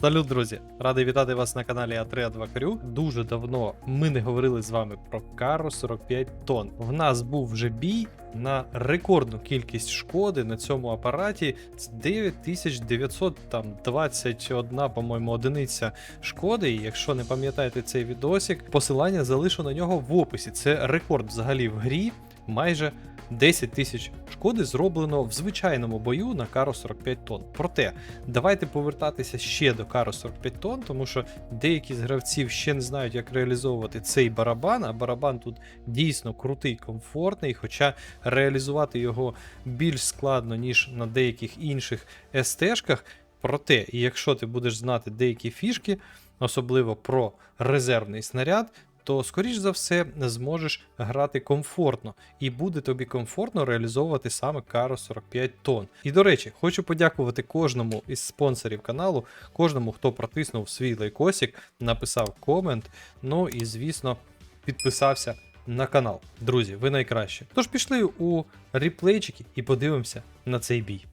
Салют, друзі! Радий вітати вас на каналі А3 2 Крю. Дуже давно ми не говорили з вами про Каро 45 тонн. В нас був вже бій на рекордну кількість шкоди на цьому апараті. Це 9921, по-моєму, одиниця шкоди. І якщо не пам'ятаєте цей відосик, посилання залишу на нього в описі. Це рекорд взагалі в грі. Майже 10 тисяч шкоди зроблено в звичайному бою на Каро 45 тонн. Проте, давайте повертатися ще до Каро 45 тонн, тому що деякі з гравців ще не знають, як реалізовувати цей барабан, а барабан тут дійсно крутий, комфортний, хоча реалізувати його більш складно, ніж на деяких інших СТ-шках. Проте, якщо ти будеш знати деякі фішки, особливо про резервний снаряд, то скоріш за все зможеш грати комфортно, і буде тобі комфортно реалізовувати саме Каро 45 тонн. І до речі, хочу подякувати кожному із спонсорів каналу, кожному, хто протиснув свій лайкосик, написав комент. Ну і звісно, підписався на канал. Друзі, ви найкращі. Тож пішли у реплейчики і подивимося на цей бій.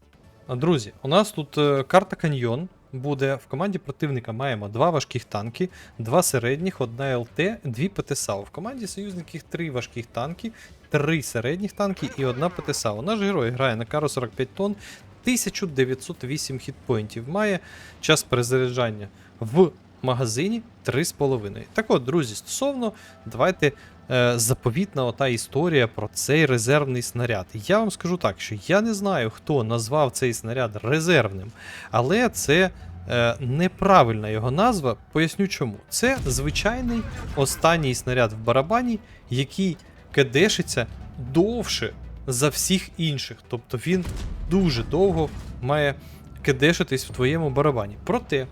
Друзі, у нас тут е, карта каньйон. Буде в команді противника маємо два важких танки, два середніх, одна ЛТ, дві ПТСАУ. В команді союзників три важких танки, три середніх танки і одна ПТСАУ. Наш герой грає на кару 45 тонн, 1908 хітпоінтів. Має час перезаряджання в магазині 3,5. Так от, друзі, стосовно, давайте заповітна ота історія про цей резервний снаряд. Я вам скажу так, що я не знаю, хто назвав цей снаряд резервним, але це е, неправильна його назва. Поясню чому. Це звичайний останній снаряд в барабані, який кедешиться довше за всіх інших. Тобто він дуже довго має кедешитись в твоєму барабані. Проте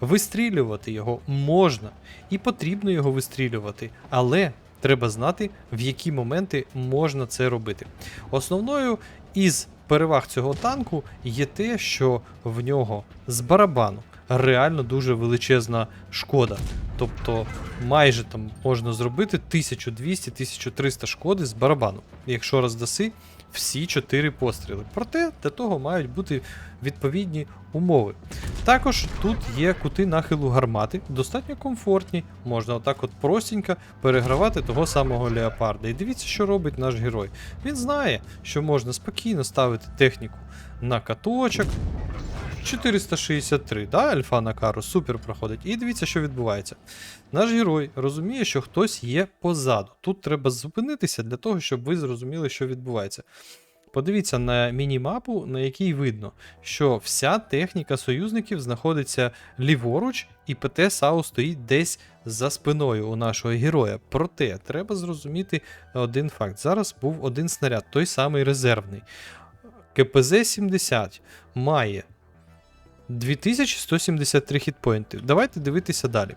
вистрілювати його можна і потрібно його вистрілювати, але треба знати, в які моменти можна це робити. Основною із переваг цього танку є те, що в нього з барабану реально дуже величезна шкода. Тобто майже там можна зробити 1200-1300 шкоди з барабану, якщо роздаси всі 4 постріли. Проте для того мають бути відповідні умови. Також тут є кути нахилу гармати, достатньо комфортні, можна отак от простенько перегравати того самого леопарда. І дивіться, що робить наш герой. Він знає, що можна спокійно ставити техніку на каточок. 463, да, альфа на кару, супер проходить. І дивіться, що відбувається. Наш герой розуміє, що хтось є позаду. Тут треба зупинитися для того, щоб ви зрозуміли, що відбувається. Подивіться на мінімапу, на якій видно, що вся техніка союзників знаходиться ліворуч, і ПТ САУ стоїть десь за спиною у нашого героя. Проте треба зрозуміти один факт. Зараз був один снаряд, той самий резервний. КПЗ-70 має 2173 хітпоінти. Давайте дивитися далі.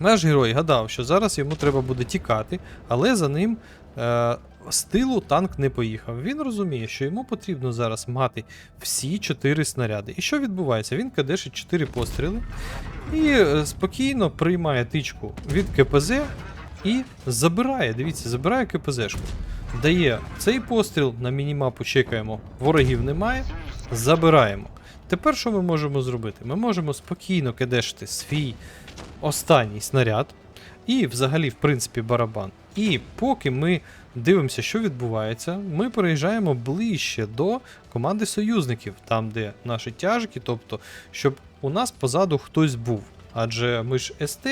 Наш герой гадав, що зараз йому треба буде тікати, але за ним е, з тилу танк не поїхав. Він розуміє, що йому потрібно зараз мати всі 4 снаряди. І що відбувається? Він кадешить 4 постріли і е, спокійно приймає тичку від КПЗ і забирає. Дивіться, забирає КПЗшку. Дає цей постріл, на мінімапу чекаємо, ворогів немає, забираємо. Тепер що ми можемо зробити? Ми можемо спокійно кидешити свій останній снаряд і взагалі, в принципі, барабан. І поки ми дивимося, що відбувається, ми переїжджаємо ближче до команди союзників, там, де наші тяжкі, тобто, щоб у нас позаду хтось був. Адже ми ж СТ,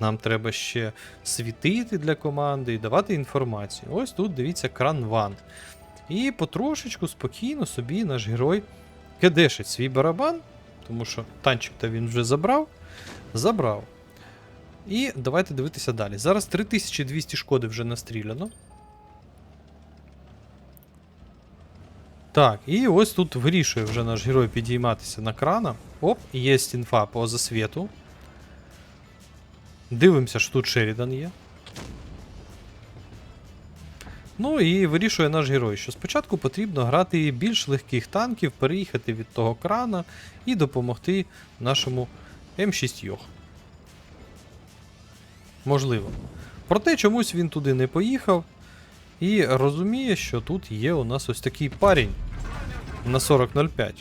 нам треба ще світити для команди і давати інформацію. Ось тут дивіться кран ван. І потрошечку спокійно собі наш герой кедешить свій барабан, тому що танчик-то він вже забрав. Забрав. І давайте дивитися далі. Зараз 3200 шкоди вже настріляно. Так, і ось тут вирішує вже наш герой підійматися на крана. Оп, є інфа по засвіту. Дивимося, що тут Шерідан є. Ну і вирішує наш герой, що спочатку потрібно грати більш легких танків, переїхати від того крана і допомогти нашому М6 Йох. Можливо. Проте чомусь він туди не поїхав і розуміє, що тут є у нас ось такий парень на 40.05.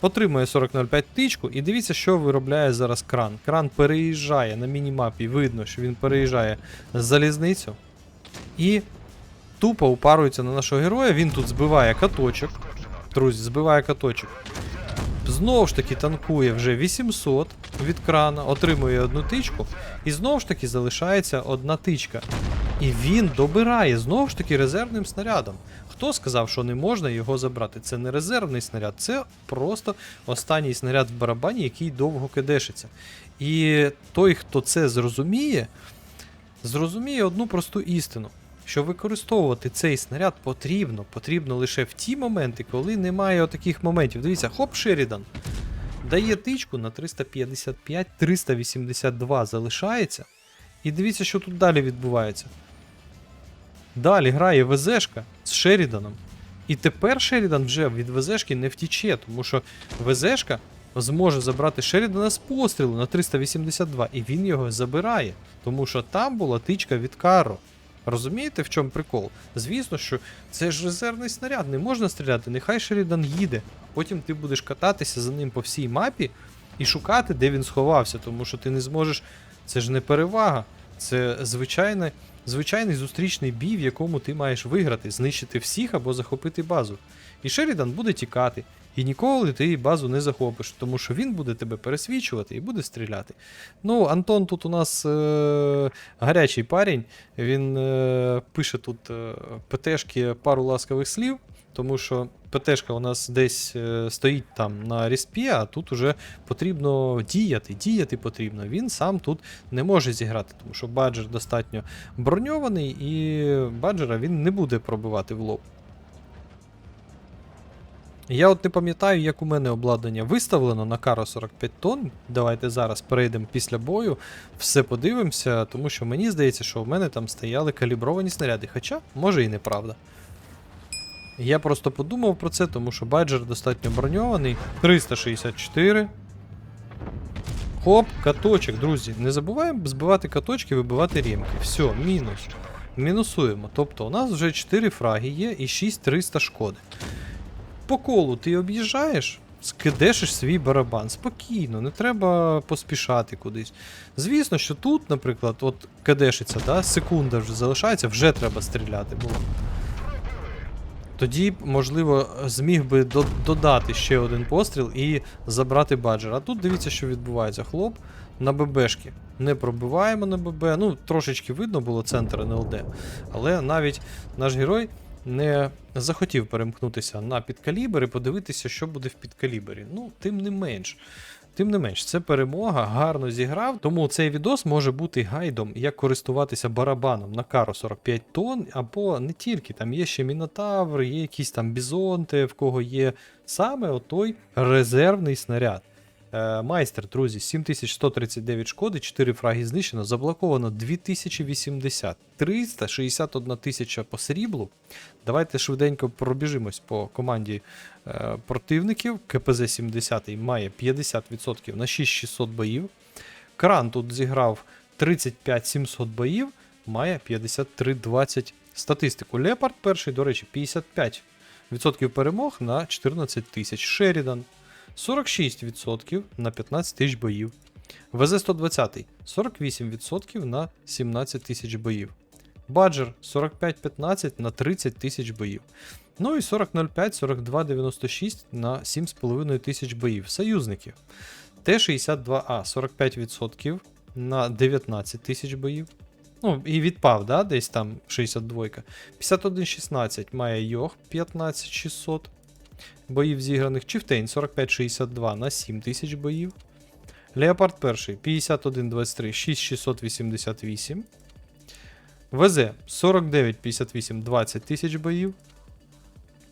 отримує 40.05 тичку, і дивіться, що виробляє зараз кран. Кран переїжджає на мінімапі, видно, що він переїжджає залізницю. І тупо упарується на нашого героя. Він тут збиває каточок. Друзі, збиває каточок. Знову ж таки танкує вже 800 від крана, отримує одну тичку, і знову ж таки залишається одна тичка. І він добирає знову ж таки резервним снарядом. Хто сказав, що не можна його забрати? Це не резервний снаряд, це просто останній снаряд в барабані, який довго кидешиться. І той, хто це зрозуміє, зрозуміє одну просту істину. Що використовувати цей снаряд потрібно, потрібно лише в ті моменти, коли немає таких моментів. Дивіться, хоп, Шерідан дає тичку на 355, 382 залишається. І дивіться, що тут далі відбувається. Далі грає ВЗшка з Шеріданом. І тепер Шерідан вже від ВЗшки не втіче, тому що ВЗшка зможе забрати Шерідана з пострілу на 382, і він його забирає. Тому що там була тичка від Каро. Розумієте, в чому прикол? Звісно, що це ж резервний снаряд, не можна стріляти, нехай Шерідан їде. Потім ти будеш кататися за ним по всій мапі і шукати, де він сховався, тому що ти не зможеш. Це ж не перевага, це звичайне, звичайний зустрічний бій, в якому ти маєш виграти, знищити всіх або захопити базу. І Шерідан буде тікати. І ніколи ти базу не захопиш, тому що він буде тебе пересвічувати і буде стріляти. Ну, Антон тут у нас е- гарячий парень. Він е- пише тут е- ПТшки пару ласкавих слів, тому що ПТшка у нас десь е- стоїть там на респі, а тут уже потрібно діяти. Діяти потрібно. Він сам тут не може зіграти, тому що баджер достатньо броньований, і баджера він не буде пробивати в лоб. Я от не пам'ятаю, як у мене обладнання виставлено на каро 45 тонн. Давайте зараз перейдемо після бою, все подивимося, тому що мені здається, що в мене там стояли калібровані снаряди. Хоча, може і неправда. Я просто подумав про це, тому що баджер достатньо броньований. 364. Хоп, каточок, друзі. Не забуваємо збивати каточки, вибивати ремки. Все, мінус. Мінусуємо. Тобто у нас вже 4 фраги є і 6300 шкоди. По колу ти об'їжджаєш, скидешиш свій барабан. Спокійно, не треба поспішати кудись. Звісно, що тут, наприклад, от кидешиться, да, секунда вже залишається, вже треба стріляти було. Тоді, можливо, зміг би додати ще один постріл і забрати баджер. А тут дивіться, що відбувається. Хлоп на ББшки. Не пробиваємо на ББ. Ну, трошечки видно було центр НЛД. Але навіть наш герой не захотів перемкнутися на підкалібр і подивитися, що буде в підкалібері. Ну, тим не менш. Тим не менш, це перемога, гарно зіграв. Тому цей відос може бути гайдом, як користуватися барабаном на кару 45 тонн, або не тільки. Там є ще мінотавр, є якісь там бізонти, в кого є саме отой резервний снаряд. Е, майстер, друзі, 7139 шкоди, 4 фраги знищено, заблоковано 2080, 361 тисяча по сріблу. Давайте швиденько пробіжимось по команді е, противників. КПЗ 70 має 50% на 6600 боїв. Кран тут зіграв 35700 боїв, має 5320 статистику. Лепард перший, до речі, 55% перемог на 14 тисяч. Шерідан 46% на 15 тисяч боїв. ВЗ-120 48% на 17 тисяч боїв. Баджер 45-15 на 30 тисяч боїв. Ну і 40.05-42.96 на 7,5 тисяч боїв. Союзників. Т-62А 45% на 19 тисяч боїв. Ну, і відпав, да, десь там 62. 51.16 має Йох 15600 боїв зіграних. Чифтейн 45-62 на 7 тисяч боїв. Леопард 1 51-23 6688. ВЗ 49-58 20 тисяч боїв.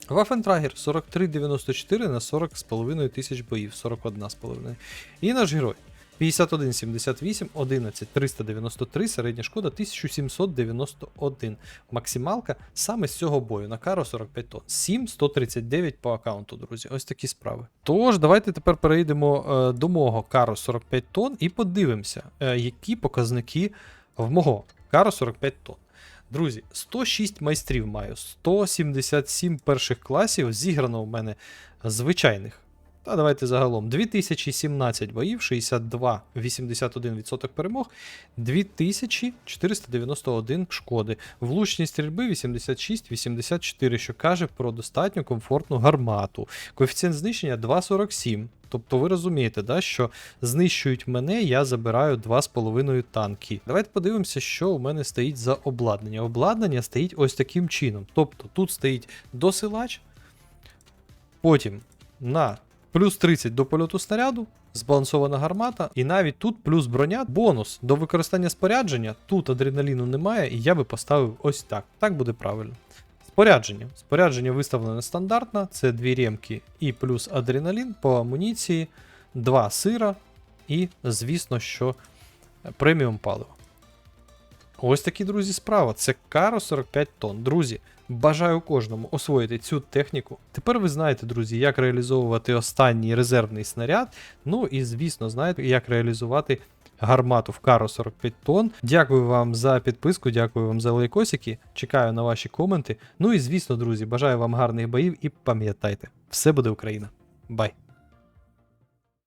Вафентрагер 43-94 на 40,5 тисяч боїв, 41,5. І наш герой 51-78, 11 393, середня шкода 1791. Максималка саме з цього бою на каро 45 тонн. 7139 по аккаунту, друзі. Ось такі справи. Тож, давайте тепер перейдемо е, до мого каро 45 тонн і подивимося, е, які показники в мого каро 45 тонн. Друзі, 106 майстрів маю, 177 перших класів зіграно у мене звичайних Та давайте загалом. 2017 боїв, 62, 81% перемог, 2491 шкоди. Влучність стрільби 86-84, що каже про достатньо комфортну гармату. Коефіцієнт знищення 2,47. Тобто ви розумієте, да, що знищують мене, я забираю 2,5 танки. Давайте подивимося, що у мене стоїть за обладнання. Обладнання стоїть ось таким чином. Тобто тут стоїть досилач, потім на плюс 30 до польоту снаряду, збалансована гармата, і навіть тут плюс броня, бонус до використання спорядження. Тут адреналіну немає, і я би поставив ось так. Так буде правильно. Спорядження. Спорядження виставлене стандартно, це дві ремки і плюс адреналін по амуніції, два сира і, звісно, що преміум паливо. Ось такі, друзі, справа. Це каро 45 тонн. Друзі, бажаю кожному освоїти цю техніку. Тепер ви знаєте, друзі, як реалізовувати останній резервний снаряд. Ну і, звісно, знаєте, як реалізувати гармату в каро 45 тонн. Дякую вам за підписку, дякую вам за лайкосики. Чекаю на ваші коменти. Ну і звісно, друзі, бажаю вам гарних боїв і пам'ятайте, все буде Україна. Бай!